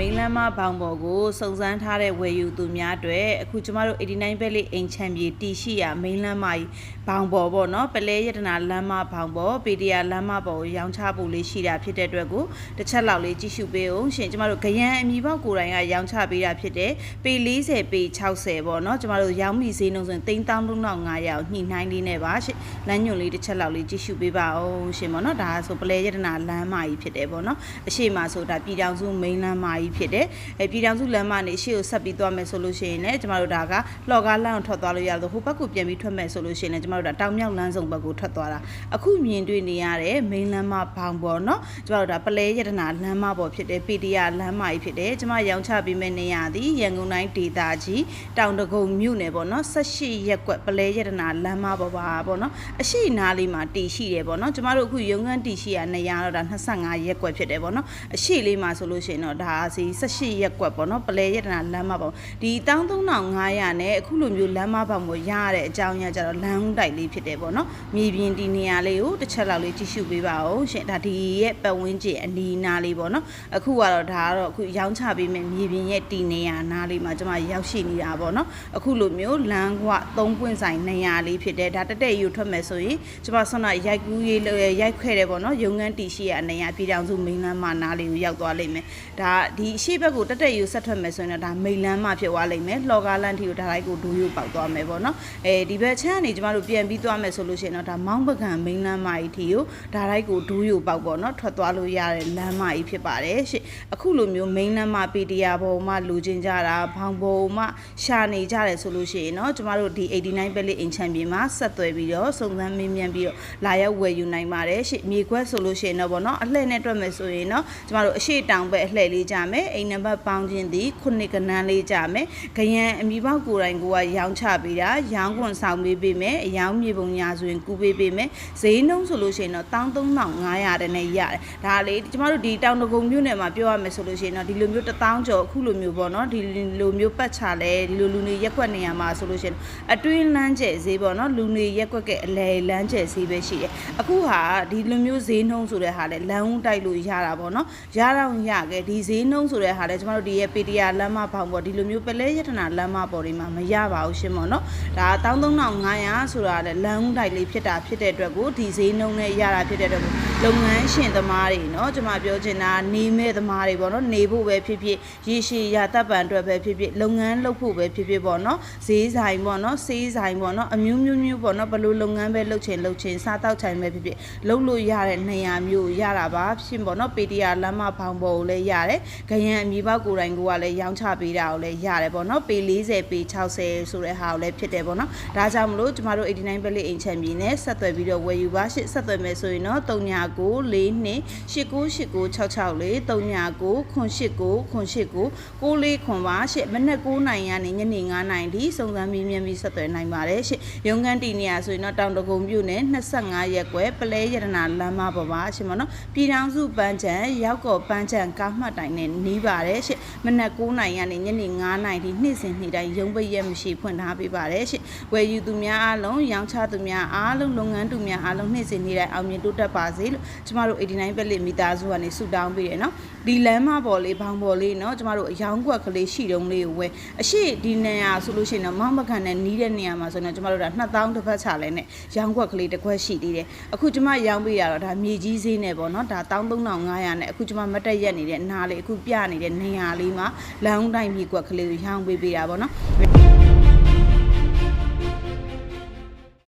မိန်းလမ်းမဘောင်ပေါ်ကိုစုံစမ်းထားတဲ့ဝယ်ယူသူများအတွက်အခုကျမတို့89ဘက်လေးအိမ်ချမ်းပြေတီရှိရမိန်းလမ်းမကြီးဘောင်ပေါ်ပေါ့နော်ပလဲရတနာလမ်းမဘောင်ပေါ်ပေဒီယာလမ်းမပေါ်ကိုရောင်းချဖို့လေးရှိတာဖြစ်တဲ့အတွက်ကိုတစ်ချက်လောက်လေးကြည့်ရှုပေးအောင်ရှင်ကျမတို့ဂရန်အမီပေါက်ကိုယ်တိုင်ကရောင်းချပေးတာဖြစ်တဲ့ပေ40ပေ60ပေါ့နော်ကျမတို့ရောင်းမိဈေးနှုန်းဆိုရင်33,500ရောက်ညှိနှိုင်းလေးနဲ့ပါရှင်လမ်းညွန်လေးတစ်ချက်လောက်လေးကြည့်ရှုပေးပါအောင်ရှင်ပေါ့နော်ဒါဆိုပလဲရတနာလမ်းမကြီးဖြစ်တယ်ပေါ့နော်အရှိမဆိုတာပြည်တောင်စုမိန်းလမ်းမကြီးဖြစ်တယ်အဲပြည်တောင်စုလမ်းမနေအရှိကိုဆက်ပြီးသွားမယ်ဆိုလို့ရှိရင်လည်းကျမတို့ဒါကလော်ကားလမ်းကိုထွက်သွားလို့ရတော့ဟိုဘက်ကိုပြန်ပြီးထွက်မယ်ဆိုလို့ရှိရင်လည်းကျမတို့ဒါတောင်မြောက်လမ်းဆောင်ဘက်ကိုထွက်သွားတာအခုမြင်တွေ့နေရတဲ့မိန်းလမ်းမဘောင်ပေါ်နော်ကျမတို့ဒါပလဲရတနာလမ်းမပေါ်ဖြစ်တယ်ပီတီယာလမ်းမကြီးဖြစ်တယ်ကျမရောင်းချပေးမယ့်နေရာသည်ရန်ကုန်တိုင်းဒေသကြီးတောင်တကုံမြို့နယ်ပေါ့နော်18ရက်ကွက်ပလဲရတနာလမ်းမပေါ်ပါပေါ့နော်အရှိနားလေးမှာတည်ရှိတယ်ပေါ့နော်ကျမတို့အခုရုံငန်းတည်ရှိရနေရတော့ဒါ25ရက်ကွက်ဖြစ်တယ်ပေါ့နော်အရှိလေးမှာဆိုလို့ရှိရင်တော့ဒါစီ18ရက်ကွက်ပေါ့နော်ပလဲရတနာလမ်းမပေါ်ဒီ13500နဲ့အခုလိုမျိုးလမ်းမပေါ်ကိုရရတဲ့အကြောင်းအရာကြတော့လမ်းဦးတိုက်လေးဖြစ်တယ်ပေါ့နော်မြေပြင်ဒီနေရာလေးကိုတစ်ချက်လောက်လေးကြည့်ရှုပေးပါဦးရှင်ဒါဒီရဲ့ပတ်ဝန်းကျင်အနီးနားလေးပေါ့နော်အခုကတော့ဒါကတော့အခုရောင်းချပေးမယ့်မြေပြင်ရဲ့ဒီနေရာနားလေးမှာကျွန်မရောက်ရှိနေတာပေါ့နော်အခုလိုမျိုးလမ်းကွ3ပွင့်ဆိုင်နေရာလေးဖြစ်တယ်ဒါတက်တက်ယူထွက်မယ်ဆိုရင်ကျွန်မဆွမ်းနာရိုက်ကူးရေးရိုက်ခွဲတယ်ပေါ့နော်ရုံငန်းတီရှိရနေရာပြည်ထောင်စုမိန်းလမ်းမနားလေးကိုရောက်သွားလိမ့်မယ်ဒါဒီအရှိဘက်ကိုတက်တက်ယူဆက်ထွက်မယ်ဆိုရင်တော့ဒါမိန်းလမ်းမဖြစ်သွားလိမ့်မယ်လော်ကားလမ်းထီကိုဒါလိုက်ကိုဒူးယူပေါက်သွားမယ်ပေါ့နော်အဲဒီဘက်ချမ်းကနေကျွန်မတို့ပြန်ပြီးသွားမယ်ဆိုလို့ရှိရင်တော့ဒါမောင်းပကံမိန်းလမ်းမကြီးထီကိုဒါလိုက်ကိုဒူးယူပေါက်ပေါ့နော်ထွက်သွားလို့ရတဲ့လမ်းမကြီးဖြစ်ပါတယ်ရှင့်အခုလိုမျိုးမိန်းလမ်းမပီတီယာပေါ်မှာလူချင်းကြတာဘောင်ပေါ်မှာရှာနေကြတယ်ဆိုလို့ရှိရင်တော့ကျွန်မတို့ဒီ89ပဲလေးအင်ချန်ပီယံမှာဆက်သွယ်ပြီးတော့စုံစမ်းမေးမြန်းပြီးတော့လာရောက်ဝယ်ယူနိုင်ပါတယ်ရှင့်မြေခွက်ဆိုလို့ရှိရင်တော့ဗောနော်အလှည့်နဲ့တွက်မယ်ဆိုရင်တော့ကျွန်မတို့အရှိတောင်ပဲအလှည့်လေးကြမယ်အိမ်နံပါတ်ပေါင်းခြင်းသည်ခုနှစ်ကနန်းလေးကြမယ်ဂရန်အမီပေါက်ကိုယ်တိုင်ကိုကရောင်းချပေးတာရောင်းခွန်ဆောင်ပေးပေးမယ်အယောင်းမြေပုံညာဆိုရင်ကူပေးပေးမယ်ဈေးနှုန်းဆိုလို့ရှိရင်တော့13500တန်းနဲ့ရတယ်ဒါလေကျွန်မတို့ဒီတောင်တကုံမြို့နယ်မှာပြောရမယ်ဆိုလို့ရှိရင်တော့ဒီလိုမျိုး1000ကျော်အခုလိုမျိုးပေါ့နော်ဒီလိုမျိုးပတ်ချလဲဒီလိုလူနေရက်ွက်နေရမှာဆိုလို့ရှိရင်အတွင်းလမ်းကျဲဈေးပေါ့နော်လူနေရက်ွက်ကအလဲလမ်းကျဲဈေးပဲရှိတယ်အခုဟာဒီလိုမျိုးဈေးနှုန်းဆိုတဲ့ဟာလဲလမ်းဦးတိုက်လို့ရတာပေါ့နော်ရတော့ရခဲ့ဒီဈေးနှုန်းဆိုတဲ့ဟာလဲကျွန်တော်တို့ဒီရဲ့ပေတရာလမ်းမပေါင်ပေါ့ဒီလိုမျိုးပလဲရတနာလမ်းမပေါ်တွေမှာမရပါဘူးရှင်ပေါ့နော်ဒါ13500ဆိုတာလဲလမ်းဦးတိုက်လေးဖြစ်တာဖြစ်တဲ့အတွက်ကိုဒီဈေးနှုန်းနဲ့ရတာဖြစ်တဲ့အတွက်ကိုလုပ်ငန်းရှင်သမားတွေเนาะကျွန်မပြောချင်တာနေမဲ့သမားတွေပေါ့နော်နေဖို့ပဲဖြစ်ဖြစ်ရေရှည်ရတပ်ပံအတွက်ပဲဖြစ်ဖြစ်လုပ်ငန်းလုပ်ဖို့ပဲဖြစ်ဖြစ်ပေါ့နော်ဈေးဆိုင်ပေါ့နော်စေးဆိုင်ပေါ့နော်အမျိုးမျိုးမျိုးပေါ့နော်ဘယ်လိုလုပ်ငန်းပဲလုပ်ချင်လုပ်ချင်စားတောက်ချင်ပဲဖြစ်ဖြစ်လုပ်လို့ရတဲ့နေရာမျိုးရတာပါဖြစ်ပေါ့နော်ပေတရာလမ်းမဖောင်ပေါ်ကိုလည်းရတယ်ဂ ရန်အမြေပေါက်ကိုယ်တိုင်ကိုကလည်းရောင်းချပေးတာကိုလည်းရတယ်ပေါ့နော်ပေ40ပေ60ဆိုတဲ့ဟာကိုလည်းဖြစ်တယ်ပေါ့နော်ဒါကြောင့်မလို့ကျမတို့89ပဲလေးအိမ်ချန်ပြည်နဲ့ဆက်သွယ်ပြီးတော့ဝယ်ယူပါရှစ်ဆက်သွယ်မယ်ဆိုရင်တော့39 4 2 898966လေး39ခွန်89ခွန်89 94ခွန်ပါရှစ်မနက်9နိုင်ကနေညနေ9နိုင်ထိစုံစမ်းမြင်းမြန်းပြီးဆက်သွယ်နိုင်ပါတယ်ရှစ်ရုံကန်တီနေရဆိုရင်တော့တောင်တကုံမြို့နယ်25ရက်ကွယ်ပလဲရတနာလမ်းမပေါ်ပါရှစ်မနော်ပြည်ထောင်စုပန်းချံရောက်ကော်ပန်းချံကားမှတ်တိုင်နဲ့နီးပါတယ်ရှစ်မနက်9နိုင်ကနေညနေ9နိုင်ထိနေ့စဉ်နေ့တိုင်းရုံပိတ်ရက်မရှိဖွင့်ထားပေးပါတယ်ရှစ်ဝယ်ယူသူများအားလုံးရောင်းချသူများအားလုံးလုပ်ငန်းသူများအားလုံးနေ့စဉ်နေ့တိုင်းအောင်မြင်တိုးတက်ပါစေလို့ကျမတို့89ပဲလစ်မီတာစုကနေဆုတောင်းပေးတယ်နော်ဒီလမ်းမပေါ်လေးဘောင်ပေါ်လေးနော်ကျမတို့အယောင်ကွက်ကလေးရှိတုံးလေးကိုဝယ်အရှိဒီနေရာဆိုလို့ရှိရင်တော့မောင်မကန်နဲ့နီးတဲ့နေရာမှာဆိုတော့ကျမတို့ဒါ2000တစ်ဖက်ချလဲနဲ့ရောင်ကွက်ကလေးတစ်ခွက်ရှိသေးတယ်အခုကျမရောင်းပေးရတော့ဒါမြေကြီးဈေးနဲ့ပေါ့နော်ဒါ13500နဲ့အခုကျမမတက်ရက်နေတဲ့နားလေးအခုပြနေတဲ့နေရာလေးမှာလမ်းတိုင်းမြေကွက်ကလေးကိုရောင်းပေးပေးတာပေါ့နော်